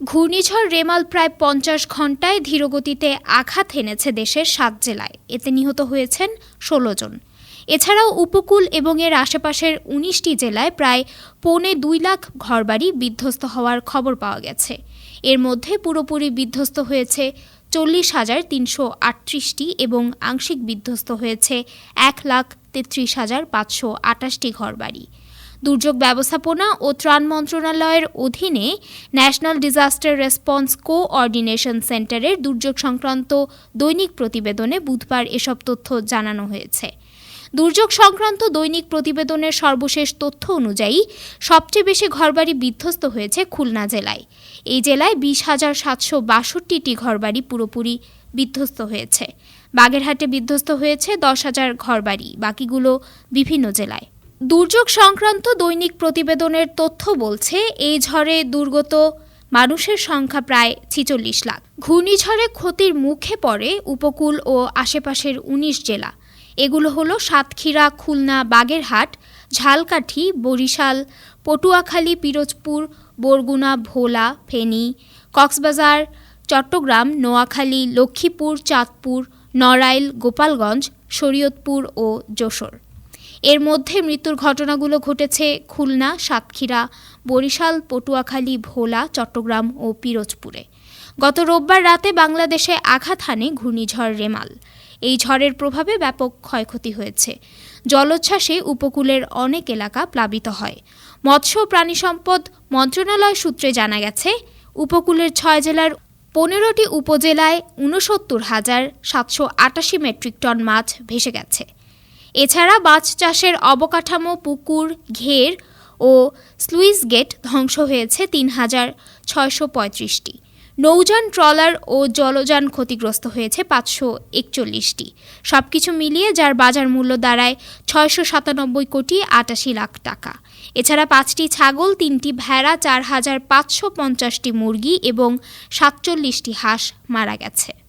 ঘূর্ণিঝড় রেমাল প্রায় পঞ্চাশ ঘন্টায় ধীরগতিতে আঘাত হেনেছে দেশের সাত জেলায়। এতে নিহত হয়েছেন ষোলো জন। এছাড়াও উপকূল এবং এর আশেপাশের উনিশটি জেলায় প্রায় পৌনে দুই লাখ ঘরবাড়ি বিধ্বস্ত হওয়ার খবর পাওয়া গেছে। এর মধ্যে পুরোপুরি বিধ্বস্ত হয়েছে চল্লিশ হাজার তিনশো আটত্রিশটি এবং আংশিক বিধ্বস্ত হয়েছে এক লাখ তেত্রিশ হাজার পাঁচশো আটাশটি ঘরবাড়ি। দুর্যোগ ব্যবস্থাপনা ও ত্রাণ মন্ত্রণালয়ের অধীনে ন্যাশনাল ডিজাস্টার রেসপন্স কোঅর্ডিনেশন সেন্টারের দুর্যোগ সংক্রান্ত দৈনিক প্রতিবেদনে বুধবার এসব তথ্য জানানো হয়েছে। দুর্যোগ সংক্রান্ত দৈনিক প্রতিবেদনের সর্বশেষ তথ্য অনুযায়ী, সবচেয়ে বেশি ঘরবাড়ি বিধ্বস্ত হয়েছে খুলনা জেলায়। এই জেলায় বিশ হাজার সাতশো বাষট্টিটি ঘরবাড়ি পুরোপুরি বিধ্বস্ত হয়েছে। বাগেরহাটে বিধ্বস্ত হয়েছে দশ হাজার ঘরবাড়ি, বাকিগুলো বিভিন্ন জেলায়। দুর্যোগ সংক্রান্ত দৈনিক প্রতিবেদনের তথ্য বলছে, এই ঝড়ে দুর্গত মানুষের সংখ্যা প্রায় ছিচল্লিশ লাখ। ঘূর্ণিঝড়ে ক্ষতির মুখে পড়ে উপকূল ও আশেপাশের উনিশ জেলা। এগুলো হলো সাতক্ষীরা, খুলনা, বাগেরহাট, ঝালকাঠি, বরিশাল, পটুয়াখালী, পিরোজপুর, বরগুনা, ভোলা, ফেনী, কক্সবাজার, চট্টগ্রাম, নোয়াখালী, লক্ষ্মীপুর, চাঁদপুর, নড়াইল, গোপালগঞ্জ, শরীয়তপুর ও যশোর। এর মধ্যে মৃত্যুর ঘটনাগুলো ঘটেছে খুলনা, সাতক্ষীরা, বরিশাল, পটুয়াখালী, ভোলা, চট্টগ্রাম ও পিরোজপুরে। গত রোববার রাতে বাংলাদেশে আঘাত হানে ঘূর্ণিঝড় রেমাল। এই ঝড়ের প্রভাবে ব্যাপক ক্ষয়ক্ষতি হয়েছে। জলোচ্ছ্বাসে উপকূলের অনেক এলাকা প্লাবিত হয়। মৎস্য প্রাণী সম্পদ মন্ত্রণালয় সূত্রে জানা গেছে, উপকূলের ছয় জেলার পনেরোটি উপজেলায় ঊনসত্তর হাজার সাতশো আটাশি মেট্রিক টন মাছ ভেসে গেছে। এছাড়া মাছ চাষের অবকাঠামো, পুকুর, ঘের ও স্লুইস গেট ধ্বংস হয়েছে তিন হাজার ছয়শো পঁয়ত্রিশটি। নৌযান, ট্রলার ও জলযান ক্ষতিগ্রস্ত হয়েছে পাঁচশো একচল্লিশটি। সবকিছু মিলিয়ে যার বাজার মূল্য দাঁড়ায় ছয়শো সাতানব্বই কোটি আটাশি লাখ টাকা। এছাড়া পাঁচটি ছাগল, তিনটি ভেড়া, চার হাজার পাঁচশো পঞ্চাশটি মুরগি এবং সাতচল্লিশটি হাঁস মারা গেছে।